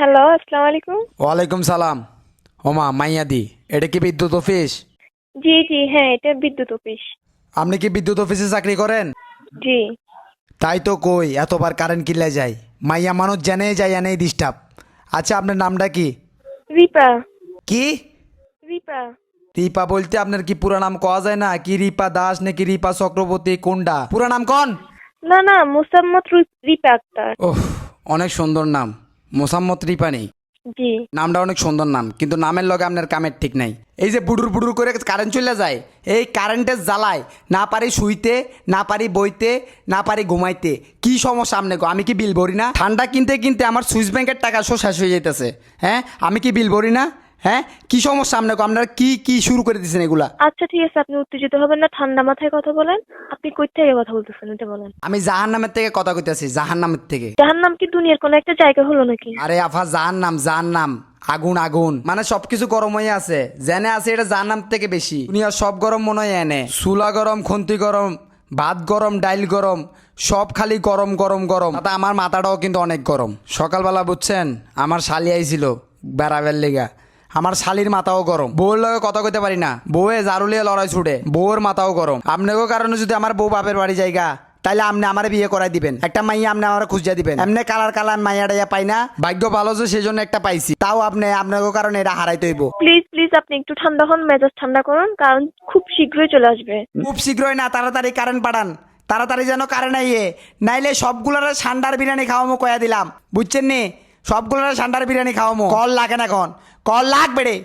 Hello আসসালামু আলাইকুম। ওয়ালাইকুম সালাম। ওমা মাইয়াদি এটা কি বিদ্যুৎ অফিস? জি জি হ্যাঁ এটা বিদ্যুৎ অফিস। আপনি কি বিদ্যুৎ অফিসে চাকরি করেন? জি। তাই তো কই এতবার কারেন্ট কিনলে যায় মাইয়া মানুষ জানে যায় এনেই ডিস্টার্ব আচ্ছা আপনার নামটা কি? রিপা। কি? রিপা। রিপা বলতে আপনার কি পুরা নাম কওয়া যায় না? কি রিপা দাস নাকি রিপা চক্রবর্তী কোনটা? পুরা নাম কোন? না না রিপা আক্তার। ওহ অনেক সুন্দর নাম। মোসাম্মত রিপানি। জি। নামটা অনেক সুন্দর নাম কিন্তু নামের লগে আপনার কামের ঠিক নাই। এই যে বুডুর বুডুর করে কারেন্ট চলে যায় এই কারেন্টের জ্বালায় না পারি শুইতে না পারি বইতে না পারি ঘুমাইতে কি সমস্যা আপনি গো? আমি কি বিল ভরি না? ঠান্ডা কিনতে কিনতে আমার সুইচ ব্যাংকের টাকা সব শেষ হয়ে যেতেছে হ্যাঁ? আমি কি বিল ভরি না? হ্যাঁ? কি সমস্যা আপনি গো আপনারা কি কি শুরু করে দিচ্ছেন এগুলা? আচ্ছা ঠিক আছে। আপনি উত্তেজিত হবেন না ঠান্ডা মাথায় কথা বলেন। আপনি কই থেকে কথা বলতেছেন এটা বলেন। আমি জাহান নামের থেকে কথা কইতেছি জাহান নামের থেকে। যাহার নাম কি দুনিয়ার কোনো একটা জায়গা হলো নাকি? আরে আফা জাহান নাম জাহান নাম আগুন আগুন। মানে সবকিছু গরম হয়ে আছে। জেনে আছে এটা জাহান নাম থেকে বেশি। দুনিয়া সব গরম মনে হয় এনে। চুলা গরম খন্তি গরম ভাত গরম ডাইল গরম সব খালি গরম গরম গরম। তাতে আমার মাথাটাও কিন্তু অনেক গরম। সকালবেলা বুঝছেন আমার শালি আইছিল বেড়াবের লেগা। আমার শালির মাথাও গরম। বউর লগে কথা কইতে পারি না। বউয়ে জারুলিয়ে লড়াই ছুড়ে বউর মাথাও গরম। আপনাকেও কারণে যদি আমার বউ বাপের বাড়ি জায়গা তাইলে আপনি আমার বিয়ে করাই দিবেন। একটা মাইয়া আপনি আমার খুঁজে দিবেন। এমনি কালার কালার মাইয়া টাইয়া পাই না। ভাগ্য ভালো যে সেই জন্য একটা পাইছি। তাও আপনি আপনাকে কারণে এটা হারাইতে হইব। প্লিজ প্লিজ আপনি একটু ঠান্ডা হন মেজাজ ঠান্ডা করুন কারণ খুব শীঘ্রই চলে আসবে। খুব শীঘ্রই না তাড়াতাড়ি কারেন্ট পাঠান। তাড়াতাড়ি যেন কারেন্ট আইয়ে। নাইলে সবগুলোর সান্ডার বিরিয়ানি খাওয়া খাওয়ামো কয়া দিলাম। বুঝছেন নি? সবগুলোর সান্ডার বিরিয়ানি খাওয়ামো। কল লাগে না এখন। কল লাগবে রে।